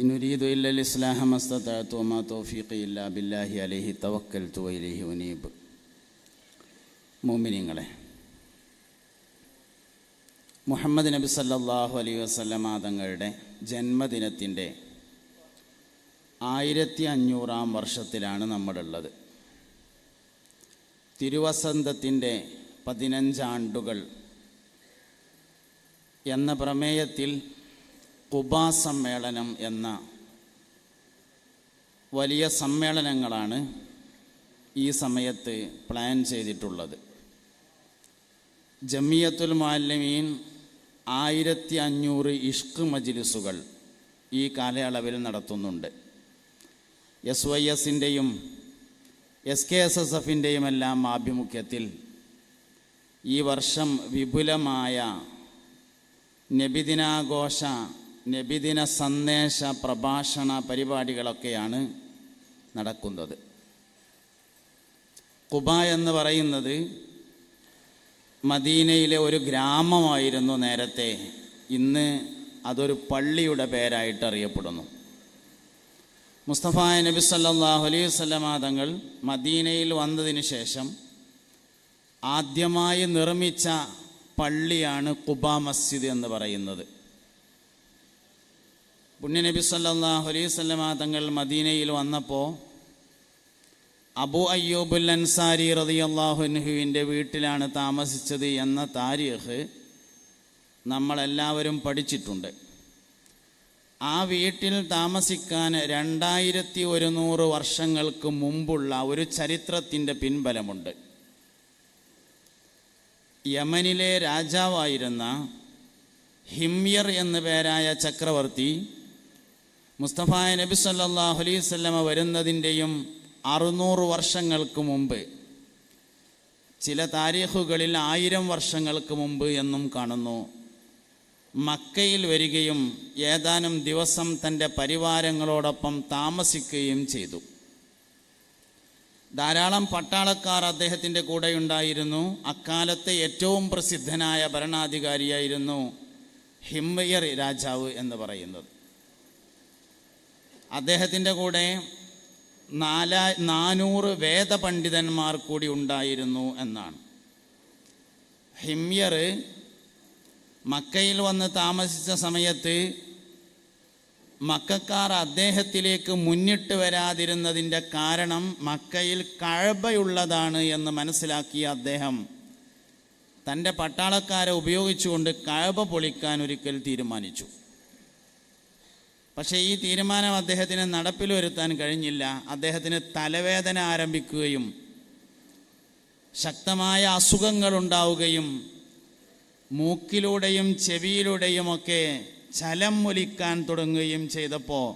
ഇനുരീദു ഇല്ലൽ ഇസ്ലാഹമസ്തത്തു മാ തൗഫീഖി ഇല്ലാ ബില്ലാഹി അലൈഹി തവക്കൽതു വൈലൈഹി ഉനീബ്. മോമിനിങ്ങളെ മുഹമ്മദ് നബി സല്ലാഹു അലൈ വസ്ലമ തങ്ങളുടെ ജന്മദിനത്തിന്റെ ആയിരത്തി അഞ്ഞൂറാം വർഷത്തിലാണ് നമ്മളുള്ളത്. തിരുവസന്തത്തിന്റെ പതിനഞ്ചാണ്ടുകൾ എന്ന പ്രമേയത്തിൽ കുബാ സമ്മേളനം എന്ന വലിയ സമ്മേളനങ്ങളാണ് ഈ സമയത്ത് പ്ലാൻ ചെയ്തിട്ടുള്ളത്. ജമിയത്തുൽ മാലിമീൻ ആയിരത്തി അഞ്ഞൂറ് ഇഷ്ക് മജിലിസുകൾ ഈ കാലയളവിൽ നടത്തുന്നുണ്ട്. എസ് വൈ എസിന്റെയും എസ് കെ എസ് എസ് എഫിന്റെയും എല്ലാം ആഭിമുഖ്യത്തിൽ ഈ വർഷം വിപുലമായ നബിദിനാഘോഷ നബിദിന സന്ദേശ പ്രഭാഷണ പരിപാടികളൊക്കെയാണ് നടക്കുന്നത്. കുബ എന്ന് പറയുന്നത് മദീനയിലെ ഒരു ഗ്രാമമായിരുന്നു നേരത്തെ. ഇന്ന് അതൊരു പള്ളിയുടെ പേരായിട്ട് അറിയപ്പെടുന്നു. മുസ്തഫ നബി സല്ലാഹു അലൈഹി വസല്ലമ തങ്ങൾ മദീനയിൽ വന്നതിന് ശേഷം ആദ്യമായി നിർമ്മിച്ച പള്ളിയാണ് കുബ മസ്ജിദ് എന്ന് പറയുന്നത്. പുണ്യനബി സല്ലല്ലാഹു അലൈഹി വസല്ലമ തങ്ങൾ മദീനയിൽ വന്നപ്പോൾ അബു അയ്യൂബുൽ അൻസാരി റളിയല്ലാഹുവിന്റെ വീട്ടിലാണ് താമസിച്ചത് എന്ന താരീഖ് നമ്മളെല്ലാവരും പഠിച്ചിട്ടുണ്ട്. ആ വീട്ടിൽ താമസിക്കാൻ രണ്ടായിരത്തി ഒരുന്നൂറ് വർഷങ്ങൾക്ക് മുമ്പുള്ള ഒരു ചരിത്രത്തിന്റെ പിൻബലമുണ്ട്. യമനിലെ രാജാവായിരുന്ന ഹിംയർ എന്നു പേരായ ചക്രവർത്തി മുസ്തഫ നബി സല്ലല്ലാഹു അലൈഹി വസല്ലമ വരുന്നതിന്റെയും അറുന്നൂറ് വർഷങ്ങൾക്ക് മുമ്പ് ചില താരീഖുകളിൽ ആയിരം വർഷങ്ങൾക്ക് മുമ്പ് എന്നും കാണുന്നു. മക്കയിൽ വരികയും ഏതാനും ദിവസം തന്റെ പരിവാരങ്ങളോടൊപ്പം താമസിക്കുകയും ചെയ്തു. ധാരാളം പട്ടാളക്കാർ അദ്ദേഹത്തിന്റെ കൂടെയുണ്ടായിരുന്നു. അക്കാലത്തെ ഏറ്റവും പ്രസിദ്ധനായ ഭരണാധികാരിയായിരുന്നു ഹിമ്മയർ രാജാവ് എന്ന് പറയുന്നത്. അദ്ദേഹത്തിന്റെ കൂടെ നാലാ നാനൂറ് വേദപണ്ഡിതന്മാർ കൂടി ഉണ്ടായിരുന്നു എന്നാണ്. ഹിമ്യർ മക്കയിൽ വന്ന് താമസിച്ച സമയത്ത് മക്കാർ അദ്ദേഹത്തിലേക്ക് മുന്നിട്ട് വരാതിരുന്നതിന്റെ കാരണം മക്കയിൽ കഴബയുള്ളതാണ് എന്ന് മനസ്സിലാക്കിയ അദ്ദേഹം തന്റെ പട്ടാളക്കാരെ ഉപയോഗിച്ചുകൊണ്ട് കഴബ പൊളിക്കാൻ ഒരിക്കൽ തീരുമാനിച്ചു. പക്ഷേ ഈ തീരുമാനം അദ്ദേഹത്തിന് നടപ്പിൽ വരുത്താൻ കഴിഞ്ഞില്ല. അദ്ദേഹത്തിന് തലവേദന ആരംഭിക്കുകയും ശക്തമായ അസുഖങ്ങൾ ഉണ്ടാവുകയും മൂക്കിലൂടെയും ചെവിയിലൂടെയുമൊക്കെ ചലം ഒലിക്കാൻ തുടങ്ങുകയും ചെയ്തപ്പോൾ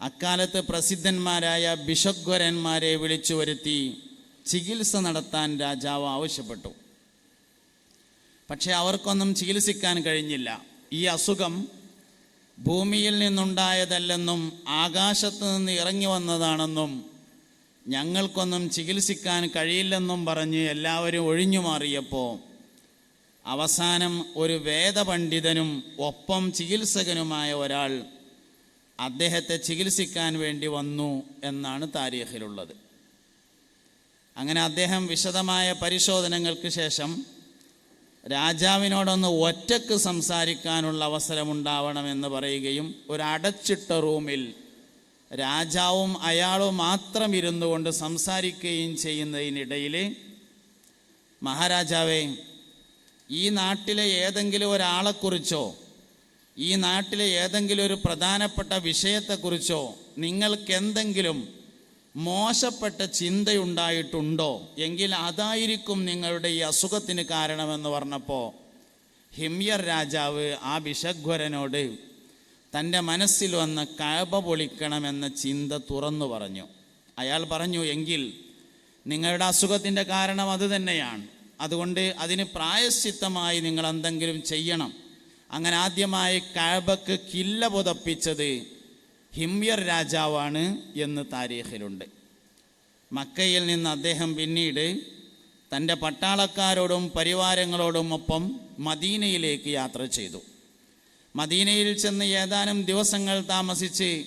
അക്കാലത്ത് പ്രസിദ്ധന്മാരായ ബിഷഗ്വരന്മാരെ വിളിച്ചു വരുത്തി ചികിത്സ നടത്താൻ രാജാവ് ആവശ്യപ്പെട്ടു. പക്ഷേ അവർക്കൊന്നും ചികിത്സിക്കാൻ കഴിഞ്ഞില്ല. ഈ അസുഖം ഭൂമിയിൽ നിന്നുണ്ടായതല്ലെന്നും ആകാശത്ത് നിന്ന് ഇറങ്ങി വന്നതാണെന്നും ഞങ്ങൾക്കൊന്നും ചികിത്സിക്കാൻ കഴിയില്ലെന്നും പറഞ്ഞ് എല്ലാവരും ഒഴിഞ്ഞു മാറിയപ്പോൾ അവസാനം ഒരു വേദപണ്ഡിതനും ഒപ്പം ചികിത്സകനുമായ ഒരാൾ അദ്ദേഹത്തെ ചികിത്സിക്കാൻ വേണ്ടി വന്നു എന്നാണ് താരീഖിലുള്ളത്. അങ്ങനെ അദ്ദേഹം വിശദമായ പരിശോധനകൾക്ക് ശേഷം രാജാവിനോടൊന്ന് ഒറ്റയ്ക്ക് സംസാരിക്കാനുള്ള അവസരമുണ്ടാവണമെന്ന് പറയുകയും ഒരു അടച്ചിട്ട റൂമിൽ രാജാവും അയാളും മാത്രം ഇരുന്നു കൊണ്ട് സംസാരിക്കുകയും ചെയ്യുന്നതിനിടയിൽ മഹാരാജാവേ ഈ നാട്ടിലെ ഏതെങ്കിലും ഒരാളെക്കുറിച്ചോ ഈ നാട്ടിലെ ഏതെങ്കിലും ഒരു പ്രധാനപ്പെട്ട വിഷയത്തെക്കുറിച്ചോ നിങ്ങൾക്ക് എന്തെങ്കിലും മോശപ്പെട്ട ചിന്തയുണ്ടായിട്ടുണ്ടോ? എങ്കിൽ അതായിരിക്കും നിങ്ങളുടെ ഈ അസുഖത്തിന് കാരണമെന്ന് പറഞ്ഞപ്പോൾ ഹിംയർ രാജാവ് ആ ബിഷഗ്വരനോട് തന്റെ മനസ്സിൽ വന്ന കഴപ പൊളിക്കണമെന്ന ചിന്ത തുറന്നു പറഞ്ഞു. അയാൾ പറഞ്ഞു എങ്കിൽ നിങ്ങളുടെ അസുഖത്തിന്റെ കാരണം അത് തന്നെയാണ്. അതുകൊണ്ട് അതിന് പ്രായശ്ചിത്തമായി നിങ്ങൾ എന്തെങ്കിലും ചെയ്യണം. അങ്ങനെ ആദ്യമായി കഴബക്ക് കില്ല പുതപ്പിച്ചത് ഹിമ്യർ രാജാവാണ് എന്ന് താരീഖിലുണ്ട്. മക്കയിൽ നിന്ന് അദ്ദേഹം പിന്നീട് തന്റെ പട്ടാളക്കാരോടും പരിവാരങ്ങളോടും ഒപ്പം മദീനയിലേക്ക് യാത്ര ചെയ്തു. മദീനയിൽ ചെന്ന് ഏതാനും ദിവസങ്ങൾ താമസിച്ച്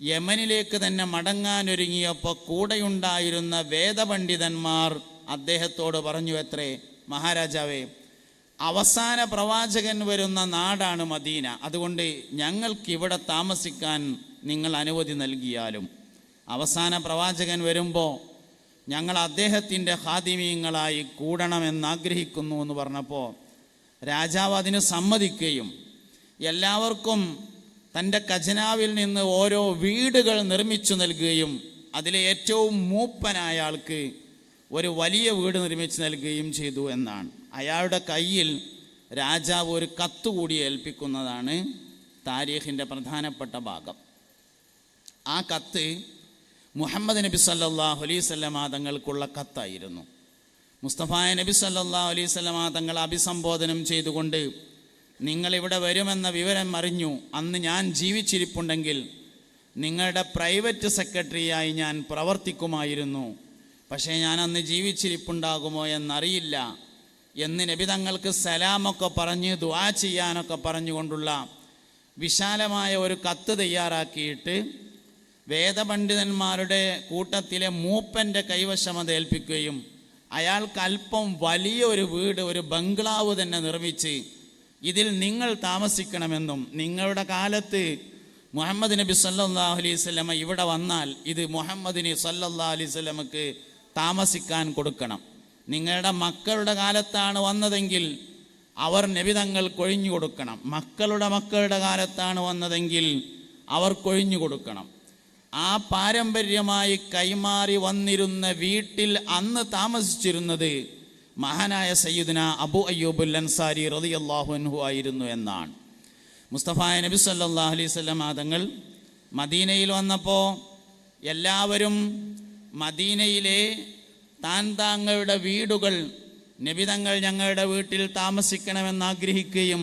യമനിലേക്ക് തന്നെ മടങ്ങാനൊരുങ്ങിയപ്പോൾ കൂടെയുണ്ടായിരുന്ന വേദപണ്ഡിതന്മാർ അദ്ദേഹത്തോട് പറഞ്ഞു എത്രേ മഹാരാജാവേ അവസാന പ്രവാചകൻ വരുന്ന നാടാണ് മദീന. അതുകൊണ്ട് ഞങ്ങൾക്കിവിടെ താമസിക്കാൻ നിങ്ങൾ അനുമതി നൽകിയാലും. അവസാന പ്രവാചകൻ വരുമ്പോൾ ഞങ്ങൾ അദ്ദേഹത്തിന്റെ ഹാദിമീങ്ങളായി കൂടണമെന്നാഗ്രഹിക്കുന്നു എന്ന് പറഞ്ഞപ്പോൾ രാജാവ് അതിന് സമ്മതിക്കുകയും എല്ലാവർക്കും തന്റെ ഖജനാവിൽ നിന്ന് ഓരോ വീടുകൾ നിർമ്മിച്ചു നൽകുകയും അതിലെ ഏറ്റവും മൂപ്പനായ ആൾക്ക് ഒരു വലിയ വീട് നിർമ്മിച്ചു നൽകുകയും ചെയ്തു എന്നാണ്. അയാളുടെ കയ്യിൽ രാജാവ് ഒരു കത്ത് കൂടി ഏൽപ്പിക്കുന്നതാണ് താരീഖിന്റെ പ്രധാനപ്പെട്ട ഭാഗം. ആ കത്ത് മുഹമ്മദ് നബി സല്ലല്ലാഹു അലൈഹി സ്വല്ലമ തങ്ങൾക്കുള്ള കത്തായിരുന്നു. മുസ്തഫായ നബി സല്ലല്ലാഹു അലൈഹി സ്വല്ലമ തങ്ങൾ അഭിസംബോധനം ചെയ്തുകൊണ്ട് നിങ്ങളിവിടെ വരുമെന്ന വിവരം അറിഞ്ഞു. അന്ന് ഞാൻ ജീവിച്ചിരിപ്പുണ്ടെങ്കിൽ നിങ്ങളുടെ പ്രൈവറ്റ് സെക്രട്ടറിയായി ഞാൻ പ്രവർത്തിക്കുമായിരുന്നു. പക്ഷേ ഞാൻ അന്ന് ജീവിച്ചിരിപ്പുണ്ടാകുമോ എന്നറിയില്ല. എന്ന് നബി തങ്ങൾക്ക് സലാമൊക്കെ പറഞ്ഞ് ദുആ ചെയ്യാനൊക്കെ പറഞ്ഞുകൊണ്ടുള്ള വിശാലമായ ഒരു കത്ത് തയ്യാറാക്കിയിട്ട് വേദപണ്ഡിതന്മാരുടെ കൂട്ടത്തിലെ മൂപ്പന്റെ കൈവശം അത് ഏൽപ്പിക്കുകയും അയാൾക്ക് അല്പം വലിയൊരു വീട് ഒരു ബംഗ്ലാവ് തന്നെ നിർമ്മിച്ച് ഇതിൽ നിങ്ങൾ താമസിക്കണമെന്നും നിങ്ങളുടെ കാലത്ത് മുഹമ്മദ് നബി സല്ലല്ലാഹു അലൈഹി സ്വലമ ഇവിടെ വന്നാൽ ഇത് മുഹമ്മദിന് സല്ലല്ലാഹു അലൈഹി സ്വലമക്ക് താമസിക്കാൻ കൊടുക്കണം. നിങ്ങളുടെ മക്കളുടെ കാലത്താണ് വന്നതെങ്കിൽ അവർ നബിതങ്ങൾ കൊഴിഞ്ഞു കൊടുക്കണം. മക്കളുടെ മക്കളുടെ കാലത്താണ് വന്നതെങ്കിൽ അവർ കൊഴിഞ്ഞു കൊടുക്കണം. ആ പാരമ്പര്യമായി കൈമാറി വന്നിരുന്ന വീട്ടിൽ അന്ന് താമസിച്ചിരുന്നത് മഹാനായ സയ്യിദിന അബു അയ്യൂബുൽ അൻസാരി റതി അൻഹു ആയിരുന്നു എന്നാണ്. മുസ്തഫ നബി സല്ലാ അലൈഹി മാതങ്ങൾ തങ്ങൾ മദീനയിൽ വന്നപ്പോൾ എല്ലാവരും മദീനയിലെ താൻ താങ്കളുടെ വീടുകൾ നബിതങ്ങൾ ഞങ്ങളുടെ വീട്ടിൽ താമസിക്കണമെന്ന് ആഗ്രഹിക്കുകയും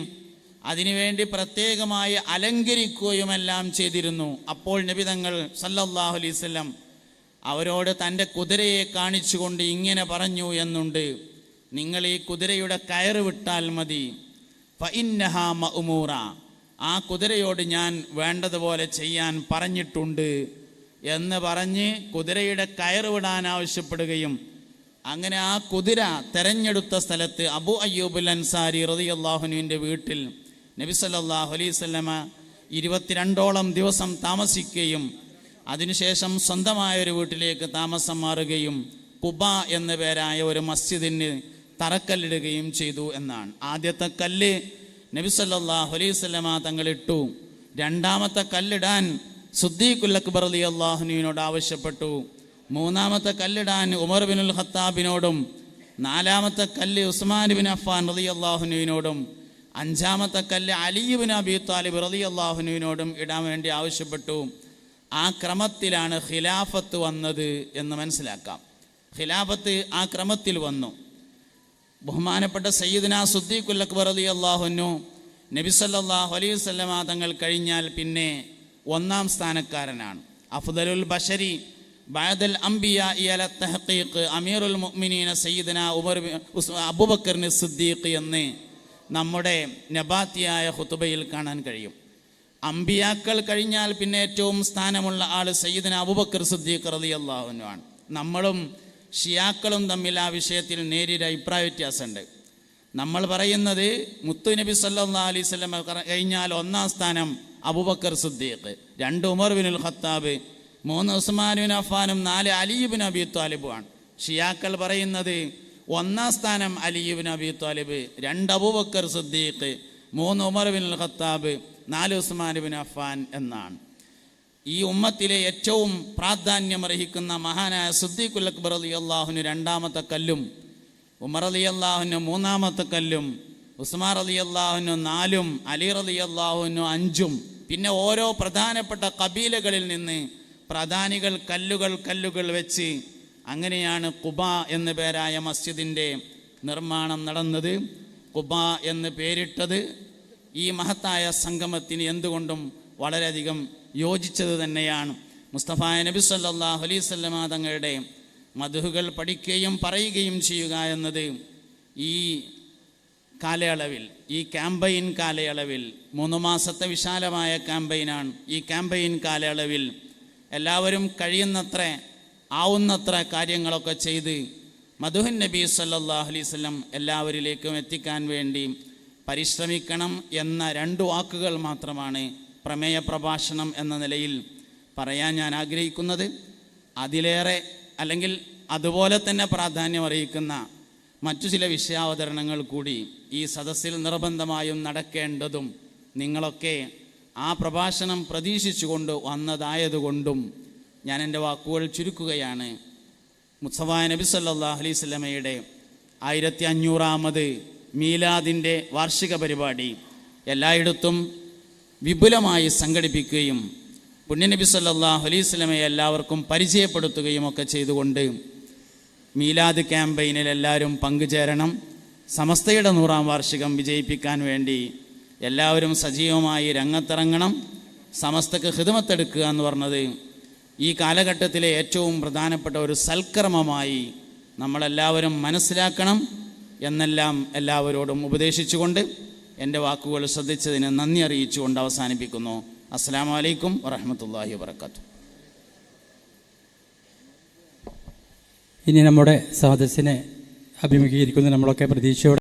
അതിനുവേണ്ടി പ്രത്യേകമായി അലങ്കരിക്കുകയുമെല്ലാം ചെയ്തിരുന്നു. അപ്പോൾ നബിതങ്ങൾ സല്ലല്ലാഹു അലൈഹി വസല്ലം അവരോട് തന്റെ കുതിരയെ കാണിച്ചുകൊണ്ട് ഇങ്ങനെ പറഞ്ഞു എന്നുണ്ട്. നിങ്ങൾ ഈ കുതിരയുടെ കയറ് വിട്ടാൽ മതി. ഫഇന്നഹ ആ കുതിരയോട് ഞാൻ വേണ്ടതുപോലെ ചെയ്യാൻ പറഞ്ഞിട്ടുണ്ട് എന്ന് പറഞ്ഞ് കുതിരയുടെ കയറ് വിടാൻ ആവശ്യപ്പെടുകയും അങ്ങനെ ആ കുതിര തെരഞ്ഞെടുത്ത സ്ഥലത്ത് അബു അയ്യൂബുൽ അൻസാരി റതിയല്ലാഹുനുവിന്റെ വീട്ടിൽ നബി സല്ലല്ലാഹു അലൈഹി വസല്ലമ ഇരുപത്തിരണ്ടോളം ദിവസം താമസിക്കുകയും അതിനുശേഷം സ്വന്തമായ ഒരു വീട്ടിലേക്ക് താമസം മാറുകയും കുബ എന്ന പേരായ ഒരു മസ്ജിദിന് തറക്കല്ലിടുകയും ചെയ്തു എന്നാണ്. ആദ്യത്തെ കല്ല് നബി സല്ലല്ലാഹു അലൈഹി വസല്ലമ തങ്ങളിട്ടു. രണ്ടാമത്തെ കല്ലിടാൻ സുദ്ദീഖുൽ അക്ബർ അലി അള്ളാഹുനുവിനോട് ആവശ്യപ്പെട്ടു. മൂന്നാമത്തെ കല്ലിടാൻ ഉമർ ബിനുൽ ഖത്താബിനോടും നാലാമത്തെ കല്ല് ഉസ്മാൻ ബിൻ അഫ്ഫാൻ റലി അള്ളാഹുനുവിനോടും അഞ്ചാമത്തെ കല്ല് അലിയുബിൻ അബി താലിബ് റതി അള്ളാഹുനുവിനോടും ഇടാൻ വേണ്ടി ആവശ്യപ്പെട്ടു. ആ ക്രമത്തിലാണ് ഖിലാഫത്ത് വന്നത് എന്ന് മനസ്സിലാക്കാം. ഖിലാഫത്ത് ആ ക്രമത്തിൽ വന്നു. ബഹുമാനപ്പെട്ട സയ്യിദ്ന സുദ്ദീഖുൽ അക്ബർ അലി അള്ളാഹുനു നബി സല്ലല്ലാഹു അലൈഹി വസല്ലമ തങ്ങൾ കഴിഞ്ഞാൽ പിന്നെ ഒന്നാം സ്ഥാനക്കാരനാണ്. അഫ്ദലുൽ ബഷരി ബഅദൽ അംബിയ ഇയല തഹഖീഖ് അമീറുൽ മുഅ്മിനീന സയ്യിദന ഉമർ അബൂബക്കറിന് സിദ്ദീഖ് എന്ന് നമ്മുടെ നബാത്തിയായ ഖുതുബയിൽ കാണാൻ കഴിയും. അമ്പിയാക്കൾ കഴിഞ്ഞാൽ പിന്നെ ഏറ്റവും സ്ഥാനമുള്ള ആൾ സയ്യിദിന അബുബക്കർ സിദ്ദീഖ് അൻഹു ആണ്. നമ്മളും ഷിയാക്കളും തമ്മിൽ ആ വിഷയത്തിൽ നേരിയ അഭിപ്രായ വ്യത്യാസമുണ്ട്. നമ്മൾ പറയുന്നത് മുത്തു നബി സല്ലാ അലൈഹി വസല്ലം കഴിഞ്ഞാൽ ഒന്നാം സ്ഥാനം അബുബക്കർ സിദ്ദീഖ് രണ്ട് ഉമർ ബിനുൽ ഖത്താബ് മൂന്ന് ഉസ്മാൻ ബിൻ അഫാനും നാല് അലീബിൻ അബി താലിബുമാണ് ഷിയാക്കൾ പറയുന്നത് ഒന്നാം സ്ഥാനം അലിയുബിൻ അബി താലിബ് രണ്ട് അബൂബക്കർ സുദ്ദീഖ് മൂന്ന് ഉമർ ബിൻ അൽ ഖത്താബ് നാല് ഉസ്മാൻ ബിൻ അഫ്ഫാൻ എന്നാണ്. ഈ ഉമ്മത്തിലെ ഏറ്റവും പ്രാധാന്യം അർഹിക്കുന്ന മഹാനായ സുദ്ദീഖുൽ അക്ബർ അലി അള്ളാഹുന് രണ്ടാമത്തെ കല്ലും ഉമർ അലി അള്ളാഹുന് മൂന്നാമത്തെ കല്ലും ഉസ്മാർ അലി അള്ളാഹുനു നാലും അലി അലി അള്ളാഹുനു അഞ്ചും പിന്നെ ഓരോ പ്രധാനപ്പെട്ട കബീലകളിൽ നിന്ന് പ്രധാനികൾ കല്ലുകൾ കല്ലുകൾ വെച്ച് അങ്ങനെയാണ് കുബ എന്ന പേരായ മസ്ജിദിന്റെ നിർമ്മാണം നടന്നത്. കുബ എന്ന് പേരിട്ടത് ഈ മഹത്തായ സംഗമത്തിന് എന്തുകൊണ്ടും വളരെയധികം യോജിച്ചത് തന്നെയാണ്. മുസ്തഫ നബി സല്ലാഹു അലൈഹി വസല്ലമ തങ്ങളുടെ മധുഹുകൾ പഠിക്കുകയും പറയുകയും ചെയ്യുക എന്നത് ഈ കാലയളവിൽ ഈ ക്യാമ്പയിൻ കാലയളവിൽ മൂന്ന് മാസത്തെ വിശാലമായ ക്യാമ്പയിനാണ്. ഈ ക്യാമ്പയിൻ കാലയളവിൽ എല്ലാവരും കഴിയുന്നത്ര ആവുന്നത്ര കാര്യങ്ങളൊക്കെ ചെയ്ത് മധുഹൻ നബി സല്ലല്ലാഹു അലൈഹി വസല്ലം എല്ലാവരിലേക്കും എത്തിക്കാൻ വേണ്ടി പരിശ്രമിക്കണം എന്ന രണ്ട് വാക്കുകൾ മാത്രമാണ് പ്രമേയ പ്രഭാഷണം എന്ന നിലയിൽ പറയാൻ ഞാൻ ആഗ്രഹിക്കുന്നത്. അതിലേറെ അല്ലെങ്കിൽ അതുപോലെ തന്നെ പ്രാധാന്യം അറിയിക്കുന്ന മറ്റു ചില വിഷയാവതരണങ്ങൾ കൂടി ഈ സദസ്സിൽ നിർബന്ധമായും നടക്കേണ്ടതും നിങ്ങളൊക്കെ ആ പ്രഭാഷണം പ്രതീക്ഷിച്ചുകൊണ്ട് വന്നതായതുകൊണ്ടും ഞാൻ എന്റെ വാക്കുകൾ ചുരുക്കുകയാണ്. മുസഫായ നബി സല്ലാ അലൈഹി സ്വലമയുടെ ആയിരത്തി അഞ്ഞൂറാമത് മീലാദിന്റെ വാർഷിക പരിപാടി എല്ലായിടത്തും വിപുലമായി സംഘടിപ്പിക്കുകയും പുണ്യനബി സല്ലല്ലാഹു അലൈഹി സ്വലമയെ എല്ലാവർക്കും പരിചയപ്പെടുത്തുകയും ഒക്കെ ചെയ്തുകൊണ്ട് മീലാദ് ക്യാമ്പയിനിൽ എല്ലാവരും പങ്കുചേരണം. സമസ്തയുടെ നൂറാം വാർഷികം വിജയിപ്പിക്കാൻ വേണ്ടി എല്ലാവരും സജീവമായി രംഗത്തിറങ്ങണം. സമസ്തക്ക് ഹിതമത്തെടുക്കുക എന്ന് പറഞ്ഞത് ഈ കാലഘട്ടത്തിലെ ഏറ്റവും പ്രധാനപ്പെട്ട ഒരു സൽക്കർമ്മമായി നമ്മളെല്ലാവരും മനസ്സിലാക്കണം എന്നെല്ലാം എല്ലാവരോടും ഉപദേശിച്ചുകൊണ്ട് എന്റെ വാക്കുകൾ ശ്രദ്ധിച്ചതിന് നന്ദി അറിയിച്ചുകൊണ്ട് അവസാനിപ്പിക്കുന്നു. അസ്സാം വലൈക്കും വറഹമത്തല്ലാഹി വാത്തു ഇനി നമ്മുടെ സദസ്സിനെ അഭിമുഖീകരിക്കുന്ന നമ്മളൊക്കെ പ്രതീക്ഷയോടെ